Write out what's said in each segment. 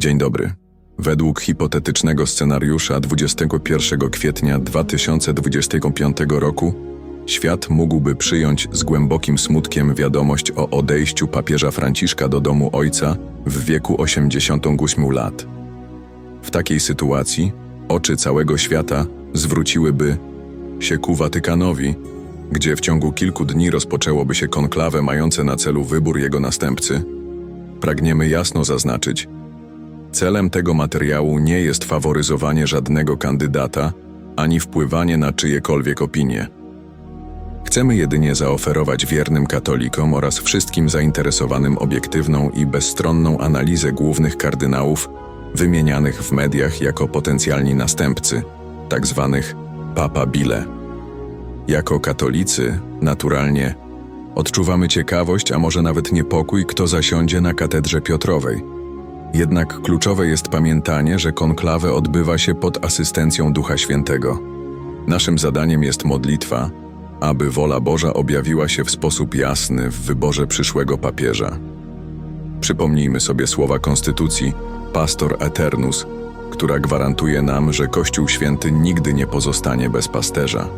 Dzień dobry. Według hipotetycznego scenariusza 21 kwietnia 2025 roku świat mógłby przyjąć z głębokim smutkiem wiadomość o odejściu papieża Franciszka do domu ojca w wieku 88 lat. W takiej sytuacji oczy całego świata zwróciłyby się ku Watykanowi, gdzie w ciągu kilku dni rozpoczęłoby się konklawę mające na celu wybór jego następcy. Pragniemy jasno zaznaczyć, celem tego materiału nie jest faworyzowanie żadnego kandydata ani wpływanie na czyjekolwiek opinie. Chcemy jedynie zaoferować wiernym katolikom oraz wszystkim zainteresowanym obiektywną i bezstronną analizę głównych kardynałów wymienianych w mediach jako potencjalni następcy, tak zwanych papa bile. Jako katolicy, naturalnie, odczuwamy ciekawość, a może nawet niepokój, kto zasiądzie na katedrze Piotrowej. Jednak kluczowe jest pamiętanie, że konklawę odbywa się pod asystencją Ducha Świętego. Naszym zadaniem jest modlitwa, aby wola Boża objawiła się w sposób jasny w wyborze przyszłego papieża. Przypomnijmy sobie słowa Konstytucji Pastor Eternus, która gwarantuje nam, że Kościół Święty nigdy nie pozostanie bez pasterza.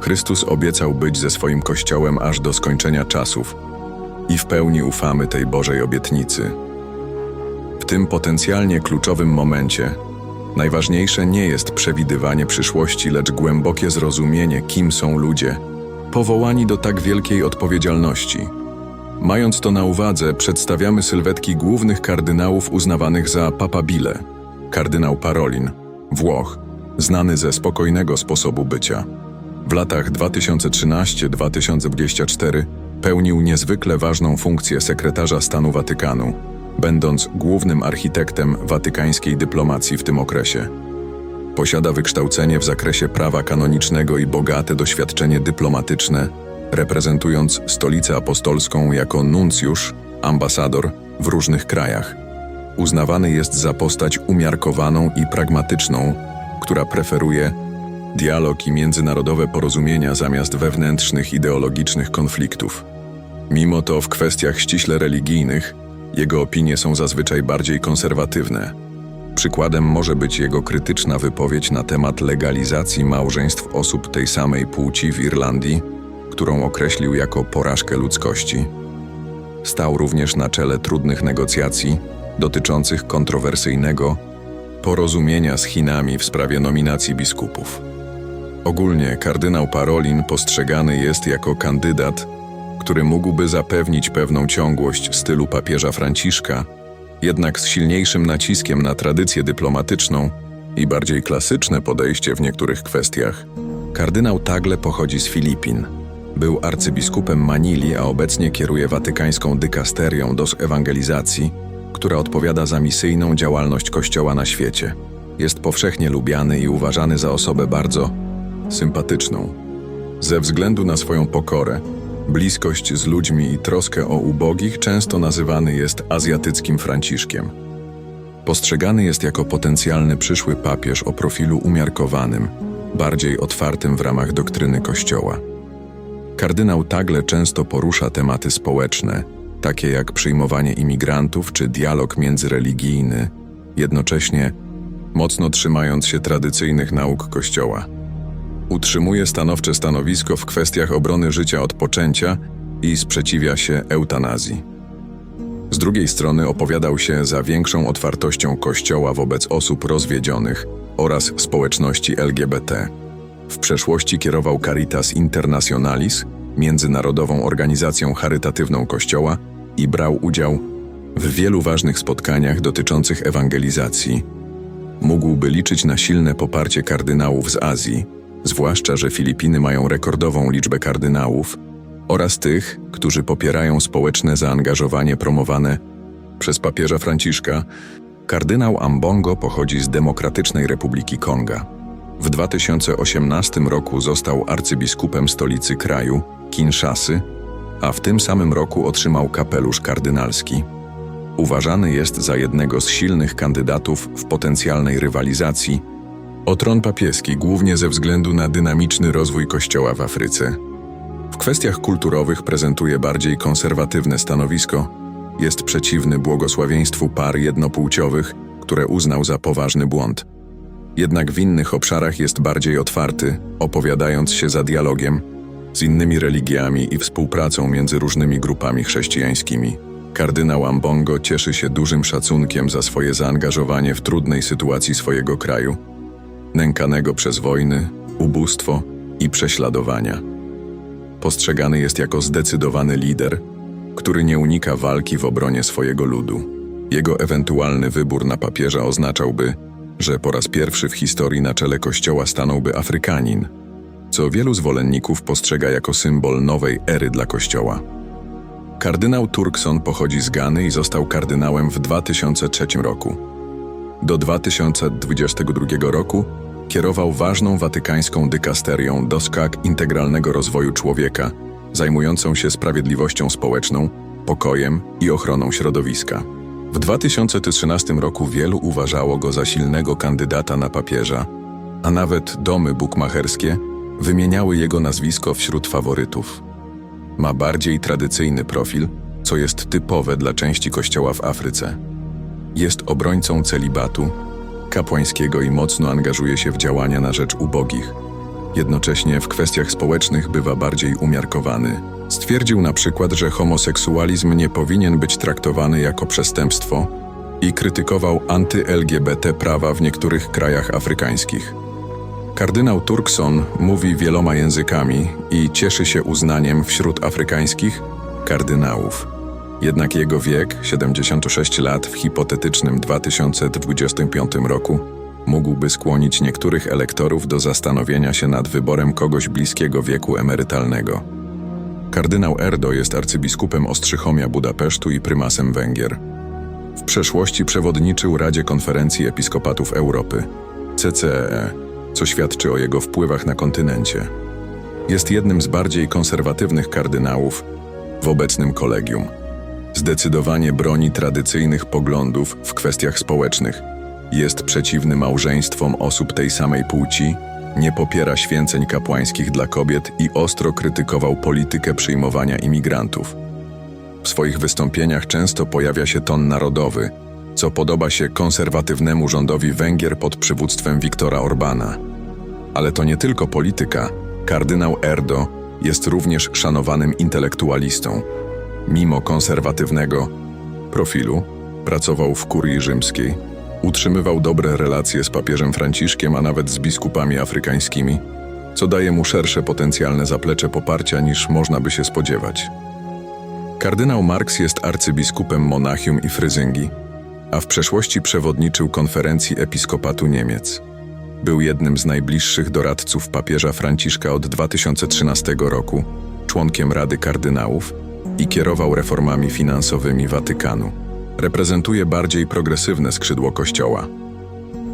Chrystus obiecał być ze swoim Kościołem aż do skończenia czasów i w pełni ufamy tej Bożej obietnicy. W tym potencjalnie kluczowym momencie najważniejsze nie jest przewidywanie przyszłości, lecz głębokie zrozumienie, kim są ludzie, powołani do tak wielkiej odpowiedzialności. Mając to na uwadze, przedstawiamy sylwetki głównych kardynałów uznawanych za papabile. Kardynał Parolin, Włoch, znany ze spokojnego sposobu bycia. W latach 2013-2024 pełnił niezwykle ważną funkcję sekretarza stanu Watykanu, będąc głównym architektem watykańskiej dyplomacji w tym okresie. Posiada wykształcenie w zakresie prawa kanonicznego i bogate doświadczenie dyplomatyczne, reprezentując Stolicę Apostolską jako nuncjusz, ambasador w różnych krajach. Uznawany jest za postać umiarkowaną i pragmatyczną, która preferuje dialog i międzynarodowe porozumienia zamiast wewnętrznych ideologicznych konfliktów. Mimo to w kwestiach ściśle religijnych jego opinie są zazwyczaj bardziej konserwatywne. Przykładem może być jego krytyczna wypowiedź na temat legalizacji małżeństw osób tej samej płci w Irlandii, którą określił jako porażkę ludzkości. Stał również na czele trudnych negocjacji dotyczących kontrowersyjnego porozumienia z Chinami w sprawie nominacji biskupów. Ogólnie kardynał Parolin postrzegany jest jako kandydat, który mógłby zapewnić pewną ciągłość stylu papieża Franciszka, jednak z silniejszym naciskiem na tradycję dyplomatyczną i bardziej klasyczne podejście w niektórych kwestiach. Kardynał Tagle pochodzi z Filipin. Był arcybiskupem Manili, a obecnie kieruje watykańską dykasterią do ewangelizacji, która odpowiada za misyjną działalność Kościoła na świecie. Jest powszechnie lubiany i uważany za osobę bardzo sympatyczną. Ze względu na swoją pokorę, bliskość z ludźmi i troskę o ubogich, często nazywany jest azjatyckim Franciszkiem. Postrzegany jest jako potencjalny przyszły papież o profilu umiarkowanym, bardziej otwartym w ramach doktryny Kościoła. Kardynał Tagle często porusza tematy społeczne, takie jak przyjmowanie imigrantów czy dialog międzyreligijny, jednocześnie mocno trzymając się tradycyjnych nauk Kościoła. Utrzymuje stanowcze stanowisko w kwestiach obrony życia od poczęcia i sprzeciwia się eutanazji. Z drugiej strony opowiadał się za większą otwartością Kościoła wobec osób rozwiedzionych oraz społeczności LGBT. W przeszłości kierował Caritas Internationalis, międzynarodową organizacją charytatywną Kościoła i brał udział w wielu ważnych spotkaniach dotyczących ewangelizacji. Mógłby liczyć na silne poparcie kardynałów z Azji, zwłaszcza że Filipiny mają rekordową liczbę kardynałów, oraz tych, którzy popierają społeczne zaangażowanie promowane przez papieża Franciszka. Kardynał Ambongo pochodzi z Demokratycznej Republiki Konga. W 2018 roku został arcybiskupem stolicy kraju, Kinshasy, a w tym samym roku otrzymał kapelusz kardynalski. Uważany jest za jednego z silnych kandydatów w potencjalnej rywalizacji o tron papieski, głównie ze względu na dynamiczny rozwój Kościoła w Afryce. W kwestiach kulturowych prezentuje bardziej konserwatywne stanowisko, Jest przeciwny błogosławieństwu par jednopłciowych, które uznał za poważny błąd. Jednak w innych obszarach jest bardziej otwarty, opowiadając się za dialogiem z innymi religiami i współpracą między różnymi grupami chrześcijańskimi. Kardynał Ambongo cieszy się dużym szacunkiem za swoje zaangażowanie w trudnej sytuacji swojego kraju, nękanego przez wojny, ubóstwo i prześladowania. Postrzegany jest jako zdecydowany lider, który nie unika walki w obronie swojego ludu. Jego ewentualny wybór na papieża oznaczałby, że po raz pierwszy w historii na czele kościoła stanąłby Afrykanin, co wielu zwolenników postrzega jako symbol nowej ery dla kościoła. Kardynał Turkson pochodzi z Gany i został kardynałem w 2003 roku. Do 2022 roku kierował ważną watykańską dykasterią do skak integralnego rozwoju człowieka, zajmującą się sprawiedliwością społeczną, pokojem i ochroną środowiska. W 2013 roku wielu uważało go za silnego kandydata na papieża, a nawet domy bukmacherskie wymieniały jego nazwisko wśród faworytów. Ma bardziej tradycyjny profil, co jest typowe dla części kościoła w Afryce. Jest obrońcą celibatu, kapłańskiego i mocno angażuje się w działania na rzecz ubogich. Jednocześnie w kwestiach społecznych bywa bardziej umiarkowany. Stwierdził na przykład, że homoseksualizm nie powinien być traktowany jako przestępstwo i krytykował anty-LGBT prawa w niektórych krajach afrykańskich. Kardynał Turkson mówi wieloma językami i cieszy się uznaniem wśród afrykańskich kardynałów. Jednak jego wiek, 76 lat w hipotetycznym 2025 roku, mógłby skłonić niektórych elektorów do zastanowienia się nad wyborem kogoś bliskiego wieku emerytalnego. Kardynał Erdo jest arcybiskupem Ostrzychomia Budapesztu i prymasem Węgier. W przeszłości przewodniczył Radzie Konferencji Episkopatów Europy, CCEE, co świadczy o jego wpływach na kontynencie. Jest jednym z bardziej konserwatywnych kardynałów w obecnym kolegium. Zdecydowanie broni tradycyjnych poglądów w kwestiach społecznych. Jest przeciwny małżeństwom osób tej samej płci, nie popiera święceń kapłańskich dla kobiet i ostro krytykował politykę przyjmowania imigrantów. W swoich wystąpieniach często pojawia się ton narodowy, co podoba się konserwatywnemu rządowi Węgier pod przywództwem Viktora Orbana. Ale to nie tylko polityka. Kardynał Erdo jest również szanowanym intelektualistą. Mimo konserwatywnego profilu, pracował w kurii rzymskiej, utrzymywał dobre relacje z papieżem Franciszkiem, a nawet z biskupami afrykańskimi, co daje mu szersze potencjalne zaplecze poparcia niż można by się spodziewać. Kardynał Marx jest arcybiskupem Monachium i Fryzyngi, a w przeszłości przewodniczył konferencji episkopatu Niemiec. Był jednym z najbliższych doradców papieża Franciszka od 2013 roku, członkiem Rady Kardynałów i kierował reformami finansowymi Watykanu. Reprezentuje bardziej progresywne skrzydło Kościoła.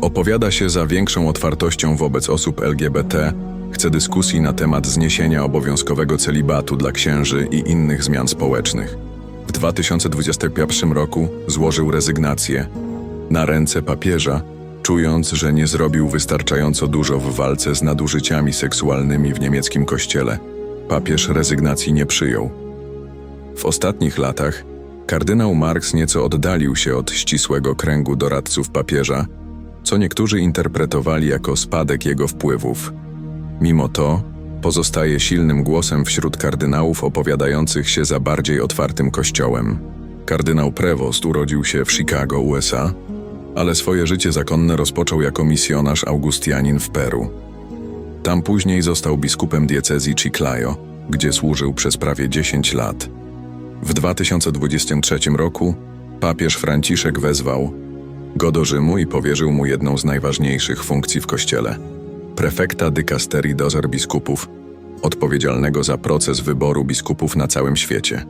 Opowiada się za większą otwartością wobec osób LGBT, chce dyskusji na temat zniesienia obowiązkowego celibatu dla księży i innych zmian społecznych. W 2021 roku złożył rezygnację na ręce papieża, czując, że nie zrobił wystarczająco dużo w walce z nadużyciami seksualnymi w niemieckim kościele. Papież rezygnacji nie przyjął. W ostatnich latach kardynał Marx nieco oddalił się od ścisłego kręgu doradców papieża, co niektórzy interpretowali jako spadek jego wpływów. Mimo to pozostaje silnym głosem wśród kardynałów opowiadających się za bardziej otwartym kościołem. Kardynał Prevost urodził się w Chicago, USA, ale swoje życie zakonne rozpoczął jako misjonarz Augustianin w Peru. Tam później został biskupem diecezji Chiclayo, gdzie służył przez prawie 10 lat. W 2023 roku papież Franciszek wezwał go do Rzymu i powierzył mu jedną z najważniejszych funkcji w kościele prefekta dykasterii dozer biskupów, odpowiedzialnego za proces wyboru biskupów na całym świecie.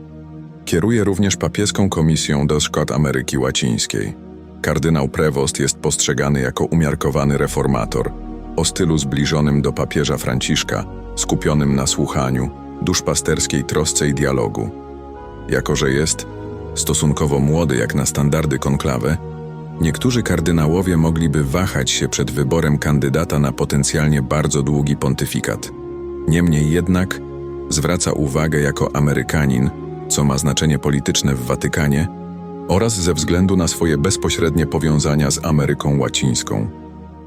Kieruje również papieską komisją do szkód Ameryki Łacińskiej. Kardynał Prevost jest postrzegany jako umiarkowany reformator, o stylu zbliżonym do papieża Franciszka, skupionym na słuchaniu, duszpasterskiej trosce i dialogu. Jako, że jest stosunkowo młody jak na standardy konklawy, niektórzy kardynałowie mogliby wahać się przed wyborem kandydata na potencjalnie bardzo długi pontyfikat. Niemniej jednak zwraca uwagę jako Amerykanin, co ma znaczenie polityczne w Watykanie, oraz ze względu na swoje bezpośrednie powiązania z Ameryką Łacińską,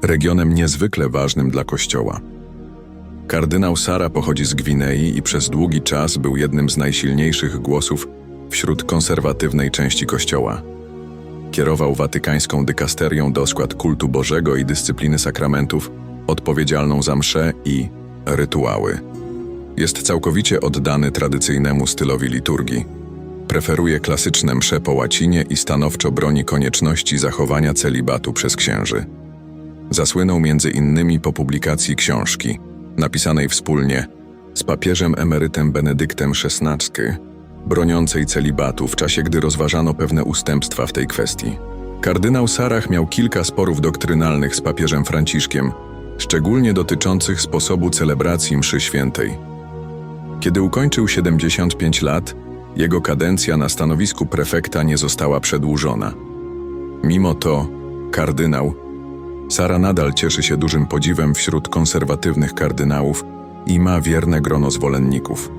regionem niezwykle ważnym dla Kościoła. Kardynał Sara pochodzi z Gwinei i przez długi czas był jednym z najsilniejszych głosów wśród konserwatywnej części Kościoła. Kierował watykańską dykasterią do skład kultu Bożego i dyscypliny sakramentów, odpowiedzialną za msze i rytuały. Jest całkowicie oddany tradycyjnemu stylowi liturgii. Preferuje klasyczne msze po łacinie i stanowczo broni konieczności zachowania celibatu przez księży. Zasłynął między innymi po publikacji książki, napisanej wspólnie z papieżem emerytem Benedyktem XVI, broniącej celibatu w czasie, gdy rozważano pewne ustępstwa w tej kwestii. Kardynał Sarach miał kilka sporów doktrynalnych z papieżem Franciszkiem, szczególnie dotyczących sposobu celebracji mszy świętej. Kiedy ukończył 75 lat, jego kadencja na stanowisku prefekta nie została przedłużona. Mimo to, kardynał Sara nadal cieszy się dużym podziwem wśród konserwatywnych kardynałów i ma wierne grono zwolenników.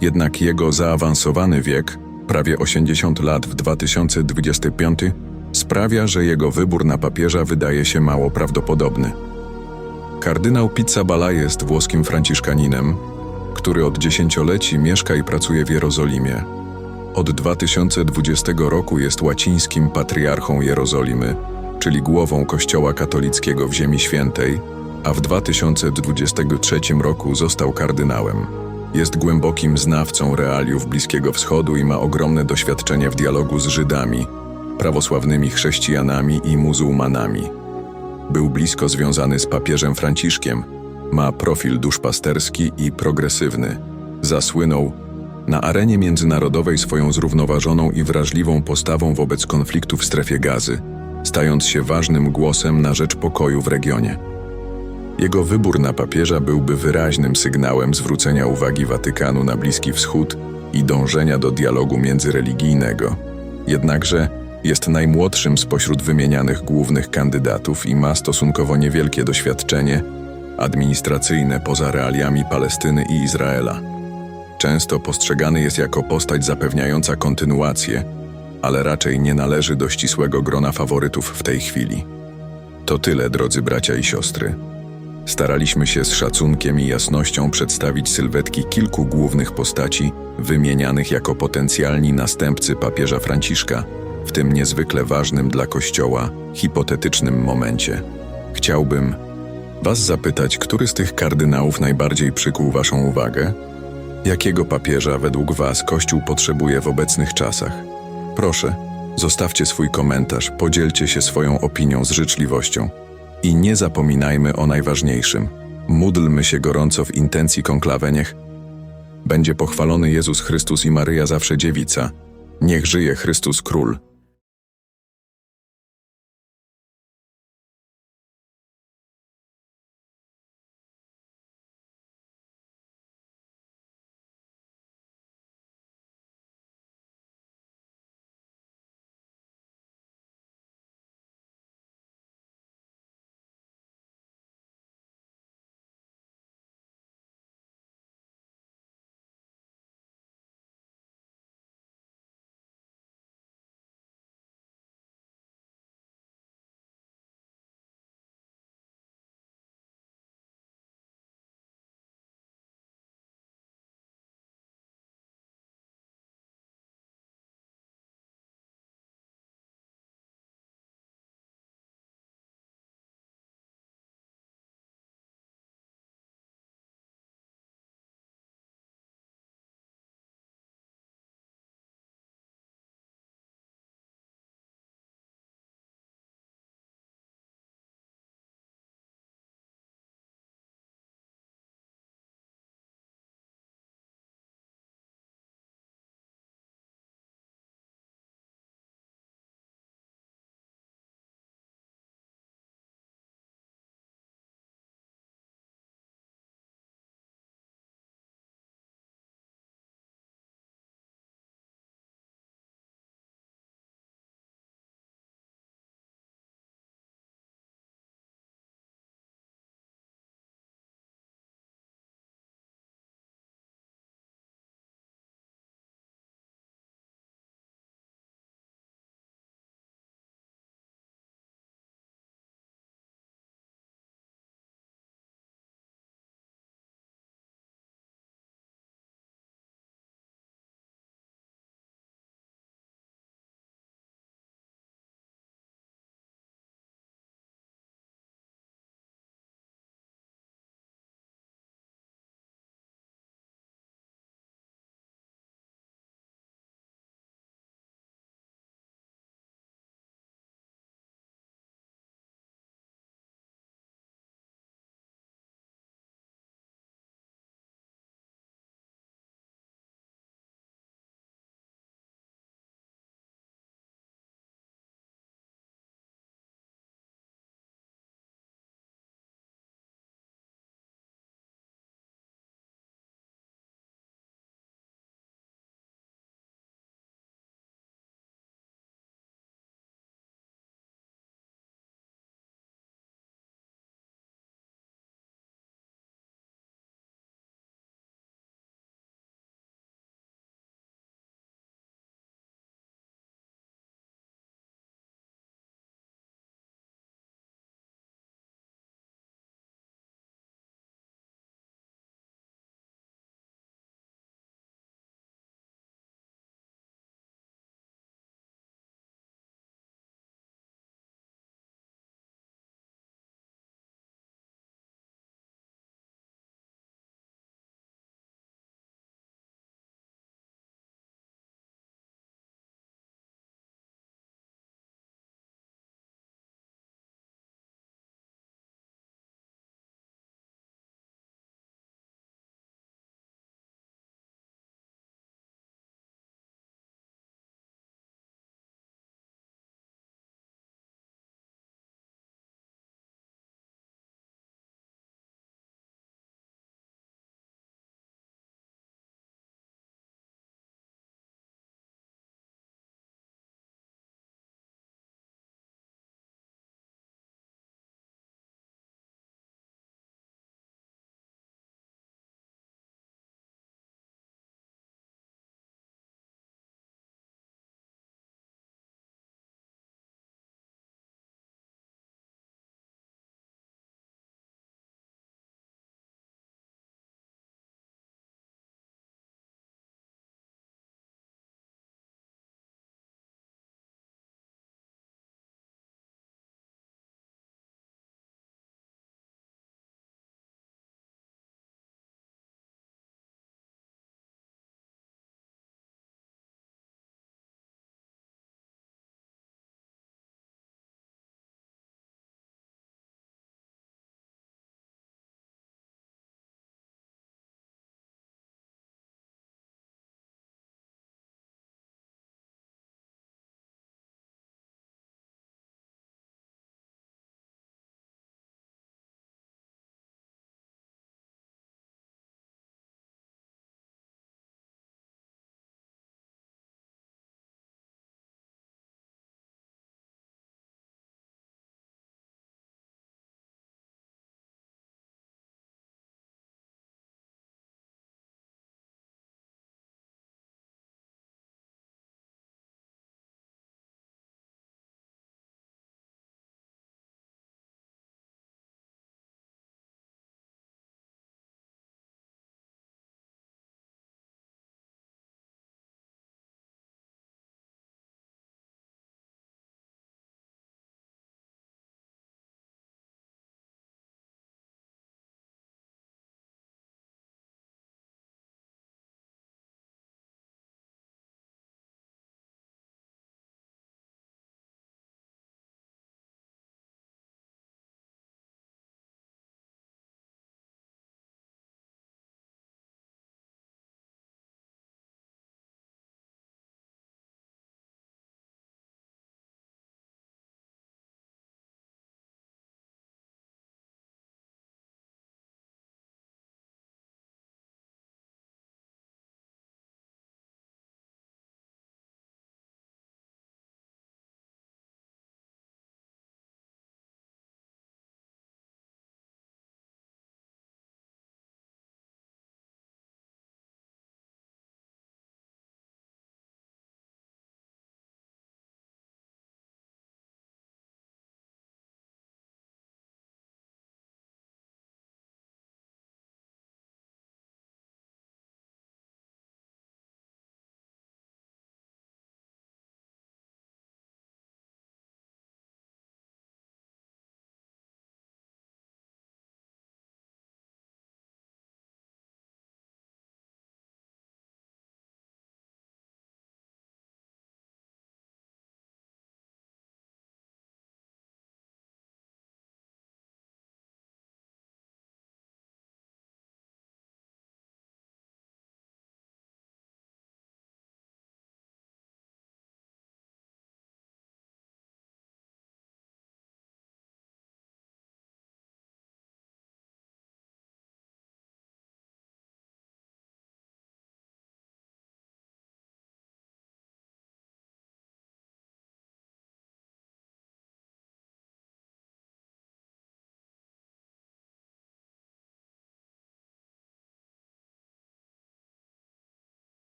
Jednak jego zaawansowany wiek, prawie 80 lat w 2025, sprawia, że jego wybór na papieża wydaje się mało prawdopodobny. Kardynał Pizzaballa jest włoskim franciszkaninem, który od dziesięcioleci mieszka i pracuje w Jerozolimie. Od 2020 roku jest łacińskim patriarchą Jerozolimy, czyli głową Kościoła katolickiego w Ziemi Świętej, a w 2023 roku został kardynałem. Jest głębokim znawcą realiów Bliskiego Wschodu i ma ogromne doświadczenie w dialogu z Żydami, prawosławnymi chrześcijanami i muzułmanami. Był blisko związany z papieżem Franciszkiem, ma profil duszpasterski i progresywny. Zasłynął na arenie międzynarodowej swoją zrównoważoną i wrażliwą postawą wobec konfliktu w strefie gazy, stając się ważnym głosem na rzecz pokoju w regionie. Jego wybór na papieża byłby wyraźnym sygnałem zwrócenia uwagi Watykanu na Bliski Wschód i dążenia do dialogu międzyreligijnego. Jednakże jest najmłodszym spośród wymienianych głównych kandydatów i ma stosunkowo niewielkie doświadczenie administracyjne poza realiami Palestyny i Izraela. Często postrzegany jest jako postać zapewniająca kontynuację, ale raczej nie należy do ścisłego grona faworytów w tej chwili. To tyle, drodzy bracia i siostry. Staraliśmy się z szacunkiem i jasnością przedstawić sylwetki kilku głównych postaci wymienianych jako potencjalni następcy papieża Franciszka w tym niezwykle ważnym dla Kościoła, hipotetycznym momencie. Chciałbym Was zapytać, który z tych kardynałów najbardziej przykuł Waszą uwagę? Jakiego papieża według Was Kościół potrzebuje w obecnych czasach? Proszę, zostawcie swój komentarz, podzielcie się swoją opinią z życzliwością. I nie zapominajmy o najważniejszym. Módlmy się gorąco w intencji konklawe niech będzie pochwalony Jezus Chrystus i Maryja zawsze dziewica. Niech żyje Chrystus Król.